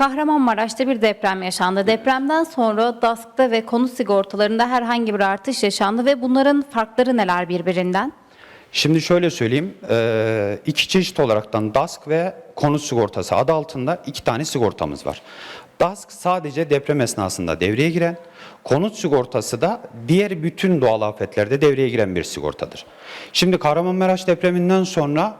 Kahramanmaraş'ta bir deprem yaşandı. Depremden sonra DASK'ta ve konut sigortalarında herhangi bir artış yaşandı ve bunların farkları neler birbirinden? Şimdi şöyle söyleyeyim, eee, iki çeşit olaraktan DASK ve konut sigortası adı altında iki tane sigortamız var. DASK sadece deprem esnasında devreye giren, konut sigortası da diğer bütün doğal afetlerde devreye giren bir sigortadır. Şimdi Kahramanmaraş depreminden sonra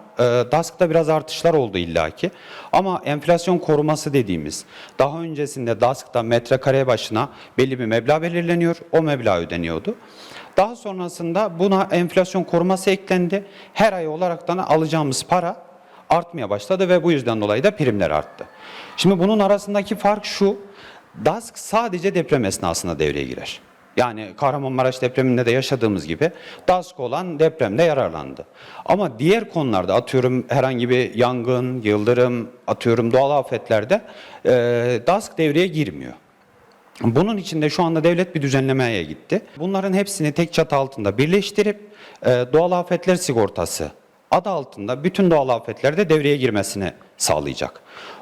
DASK'ta biraz artışlar oldu illaki ama enflasyon koruması dediğimiz daha öncesinde DASK'ta metrekareye başına belli bir meblağ belirleniyor, o meblağ ödeniyordu. Daha sonrasında buna enflasyon koruması eklendi. Her ay olaraktan alacağımız para artmaya başladı ve bu yüzden dolayı da primler arttı. Şimdi bunun arasındaki fark şu. DASK sadece deprem esnasında devreye girer. Yani Kahramanmaraş depreminde de yaşadığımız gibi DASK olan depremde yararlandı. Ama diğer konularda atıyorum herhangi bir yangın, yıldırım, atıyorum doğal afetlerde e, DASK devreye girmiyor. Bunun için de şu anda devlet bir düzenlemeye gitti. Bunların hepsini tek çatı altında birleştirip e, doğal afetler sigortası adı altında bütün doğal afetlerde devreye girmesini sağlayacak.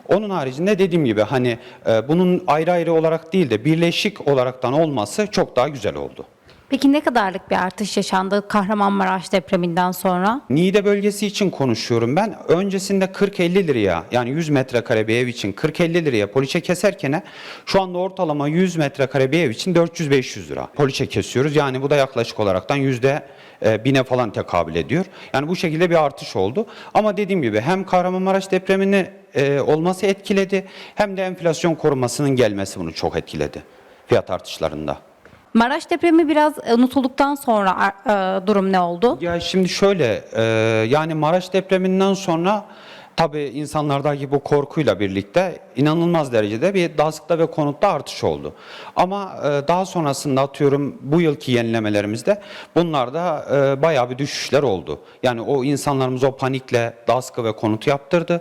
Onun haricinde dediğim gibi hani e, bunun ayrı ayrı olarak değil de birleşik olaraktan olması çok daha güzel oldu. Peki ne kadarlık bir artış yaşandı Kahramanmaraş depreminden sonra? Niğde bölgesi için konuşuyorum ben. Öncesinde 40-50 liraya yani 100 metrekare bir ev için 40-50 liraya poliçe keserken şu anda ortalama 100 metrekare bir ev için 400-500 lira poliçe kesiyoruz. Yani bu da yaklaşık olaraktan yüzde e, bine falan tekabül ediyor. Yani bu şekilde bir artış oldu. Ama dediğim gibi hem Kahramanmaraş depremini e, olması etkiledi hem de enflasyon korumasının gelmesi bunu çok etkiledi fiyat artışlarında. Maraş depremi biraz unutulduktan sonra e, durum ne oldu? Ya şimdi şöyle e, yani Maraş depreminden sonra tabii insanlardaki bu korkuyla birlikte inanılmaz derecede bir DASK'ta ve konutta artış oldu. Ama e, daha sonrasında atıyorum bu yılki yenilemelerimizde bunlarda e, bayağı bir düşüşler oldu. Yani o insanlarımız o panikle DASK'ı ve konutu yaptırdı.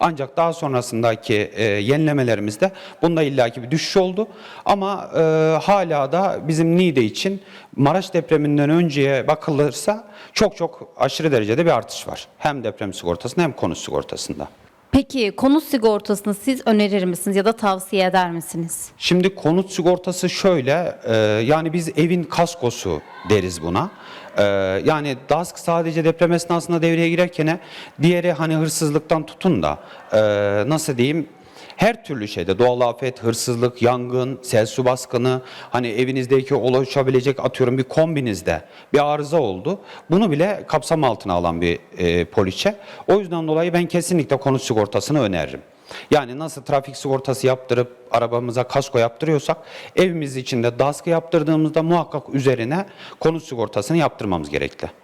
Ancak daha sonrasındaki e, yenilemelerimizde bunda illaki bir düşüş oldu. Ama e, hala da bizim Niğde için Maraş depreminden önceye bakılırsa çok çok aşırı derecede bir artış var. Hem deprem sigortasında hem konut sigortasında. Peki konut sigortasını siz önerir misiniz ya da tavsiye eder misiniz? Şimdi konut sigortası şöyle, e, yani biz evin kaskosu deriz buna. E, yani DASK sadece deprem esnasında devreye girerken diğeri hani hırsızlıktan tutun da e, nasıl diyeyim her türlü şeyde doğal afet, hırsızlık, yangın, sel su baskını, hani evinizdeki oluşabilecek atıyorum bir kombinizde bir arıza oldu. Bunu bile kapsam altına alan bir e, poliçe. O yüzden dolayı ben kesinlikle konut sigortasını öneririm. Yani nasıl trafik sigortası yaptırıp arabamıza kasko yaptırıyorsak evimiz içinde DASK'ı yaptırdığımızda muhakkak üzerine konut sigortasını yaptırmamız gerekli.